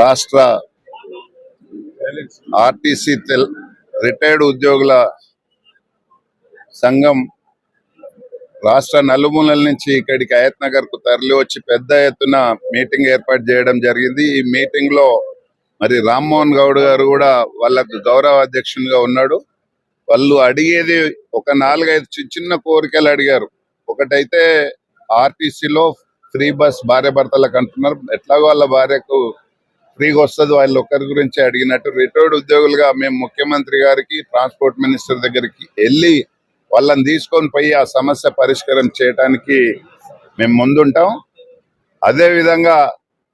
రాష్ట్ర ఆర్టీసీ తెల్ రిటైర్డ్ ఉద్యోగుల సంఘం రాష్ట్ర నలుమూలల నుంచి ఇక్కడికి అయత్ నగర్కు తరలి వచ్చి పెద్ద ఎత్తున మీటింగ్ ఏర్పాటు చేయడం జరిగింది. ఈ మీటింగ్లో మరి రామ్మోహన్ గౌడ్ గారు కూడా వాళ్ళకు గౌరవ అధ్యక్షునిగా ఉన్నాడు. వాళ్ళు అడిగేది ఒక నాలుగైదు చిన్న చిన్న కోరికలు అడిగారు. ఒకటైతే ఆర్టీసీలో ఫ్రీ బస్ భార్య భర్తలకు అంటున్నారు. ఎట్లాగో వాళ్ళ భార్యకు ఫ్రీగా వస్తుంది వాళ్ళు ఒక్కరి గురించి అడిగినట్టు రిటైర్డ్ ఉద్యోగులుగా మేము ముఖ్యమంత్రి గారికి ట్రాన్స్పోర్ట్ మినిస్టర్ దగ్గరికి వెళ్ళి వాళ్ళని తీసుకొని పోయి ఆ సమస్య పరిష్కారం చేయడానికి మేము ముందుంటాం. అదే విధంగా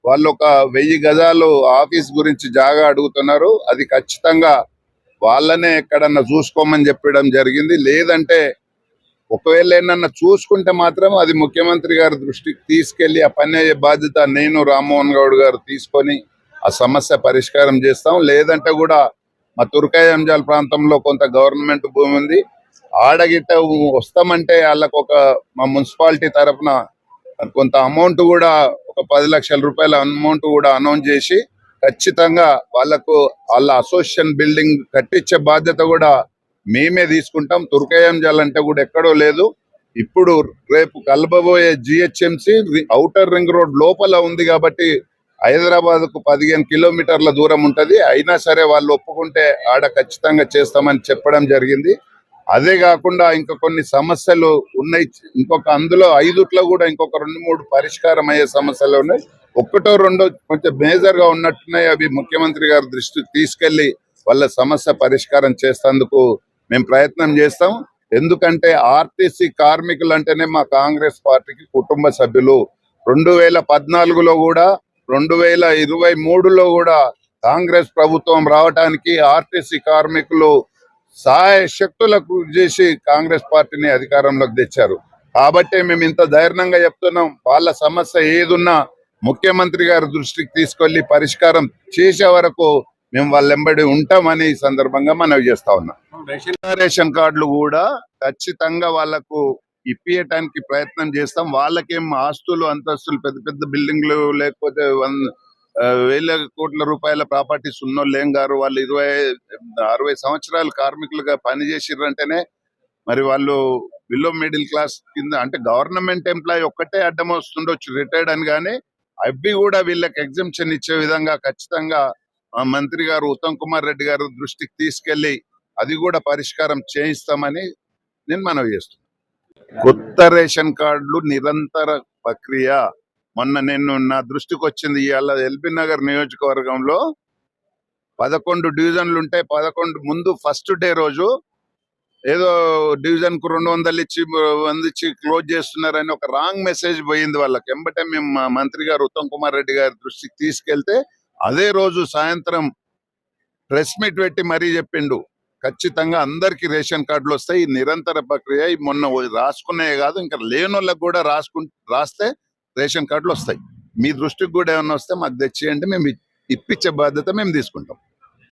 వాళ్ళు ఒక వెయ్యి గజాలు ఆఫీస్ గురించి జాగా అడుగుతున్నారు. అది ఖచ్చితంగా వాళ్ళనే ఎక్కడన్నా చూసుకోమని చెప్పడం జరిగింది. లేదంటే ఒకవేళ ఏమన్నా చూసుకుంటే మాత్రం అది ముఖ్యమంత్రి గారి దృష్టికి తీసుకెళ్ళి ఆ పని అయ్యే బాధ్యత నేను రామ్మోహన్ గౌడ్ గారు తీసుకొని ఆ సమస్య పరిష్కారం చేస్తాం. లేదంటే కూడా మా తుర్కాయ అంజాల్ ప్రాంతంలో కొంత గవర్నమెంట్ భూమి ఉంది. ఆడగిట్ట వస్తామంటే వాళ్ళకు ఒక మా మున్సిపాలిటీ తరఫున కొంత అమౌంట్ కూడా ఒక పది లక్షల రూపాయల అమౌంట్ కూడా అనౌన్స్ చేసి ఖచ్చితంగా వాళ్ళకు వాళ్ళ అసోసియేషన్ బిల్డింగ్ కట్టించే బాధ్యత కూడా మేమే తీసుకుంటాం. తుర్కాయంజాల్ అంటే కూడా ఎక్కడో లేదు. ఇప్పుడు రేపు కలపబోయే జిహెచ్ఎంసి అవుటర్ రింగ్ రోడ్ లోపల ఉంది కాబట్టి హైదరాబాద్కు పదిహేను కిలోమీటర్ల దూరం ఉంటది. అయినా సరే వాళ్ళు ఒప్పుకుంటే ఆడ ఖచ్చితంగా చేస్తామని చెప్పడం జరిగింది. అదే కాకుండా ఇంకా కొన్ని సమస్యలు ఉన్నాయి. ఇంకొక అందులో ఐదుట్లో కూడా ఇంకొక రెండు మూడు పరిష్కారం అయ్యే సమస్యలు ఉన్నాయి. ఒక్కటో రెండో కొంచెం మేజర్గా ఉన్నట్టున్నాయి. అవి ముఖ్యమంత్రి గారి దృష్టికి తీసుకెళ్ళి వాళ్ళ సమస్య పరిష్కారం చేసేందుకు మేము ప్రయత్నం చేస్తాం. ఎందుకంటే ఆర్టీసీ కార్మికులు అంటేనే మా కాంగ్రెస్ పార్టీకి కుటుంబ సభ్యులు. రెండు వేల పద్నాలుగులో కూడా రెండు వేల ఇరవై మూడులో కూడా కాంగ్రెస్ ప్రభుత్వం రావడానికి ఆర్టీసీ కార్మికులు సహాయ శక్తులకు చేసి కాంగ్రెస్ పార్టీని అధికారంలోకి తెచ్చారు. కాబట్టి మేము ఇంత ధైర్యంగా చెప్తున్నాం. వాళ్ళ సమస్య ఏదున్నా ముఖ్యమంత్రి గారి దృష్టికి తీసుకెళ్ళి పరిష్కారం చేసే వరకు మేము వాళ్ళ వెంబడి ఉంటామని ఈ సందర్భంగా మనవి చేస్తా ఉన్నాం. రేషన్ కార్డులు కూడా ఖచ్చితంగా వాళ్ళకు ఇప్పియటానికి ప్రయత్నం చేస్తాం. వాళ్ళకేం ఆస్తులు అంతస్తులు పెద్ద పెద్ద బిల్డింగ్లు లేకపోతే వన్ వేల కోట్ల రూపాయల ప్రాపర్టీస్ ఉన్నోళ్ళు ఏం గారు వాళ్ళు ఇరవై అరవై సంవత్సరాలు కార్మికులుగా పనిచేసిర్రంటేనే మరి వాళ్ళు బిలో మిడిల్ క్లాస్ కింద అంటే గవర్నమెంట్ ఎంప్లాయీ ఒక్కటే అడ్డం వస్తుండొచ్చు రిటైర్డ్ అని కానీ అవి కూడా వీళ్ళకి ఎగ్జంప్షన్ ఇచ్చే విధంగా ఖచ్చితంగా మంత్రి గారు ఉత్తమ్ కుమార్ రెడ్డి గారు దృష్టికి తీసుకెళ్ళి అది కూడా పరిష్కారం చేయిస్తామని నేను మనవి చేస్తున్నాను కొత్త రేషన్ కార్డులు నిరంతర ప్రక్రియ. మొన్న నేను నా దృష్టికి వచ్చింది ఇవాళ ఎల్బీ నగర్ నియోజకవర్గంలో పదకొండు డివిజన్లు ఉంటే పదకొండు ముందు ఫస్ట్ డే రోజు ఏదో డివిజన్కు రెండు వందలు ఇచ్చి వంద క్లోజ్ చేస్తున్నారని ఒక రాంగ్ మెసేజ్ పోయింది వాళ్ళకి. ఎంబటే మేము మా మంత్రి గారు ఉత్తమ్ కుమార్ రెడ్డి గారి దృష్టికి తీసుకెళ్తే అదే రోజు సాయంత్రం ప్రెస్ మీట్ పెట్టి మరీ చెప్పిండు. ఖచ్చితంగా అందరికి రేషన్ కార్డులు వస్తాయి. ఈ నిరంతర ప్రక్రియ మొన్న రాసుకునే కాదు. ఇంకా లేనోళ్ళకి కూడా రాసుకు రాస్తే రేషన్ కార్డులు వస్తాయి. మీ దృష్టికి కూడా ఏమైనా వస్తే మాకు తెచ్చేయండి. మేము ఇప్పించే బాధ్యత మేము తీసుకుంటాం.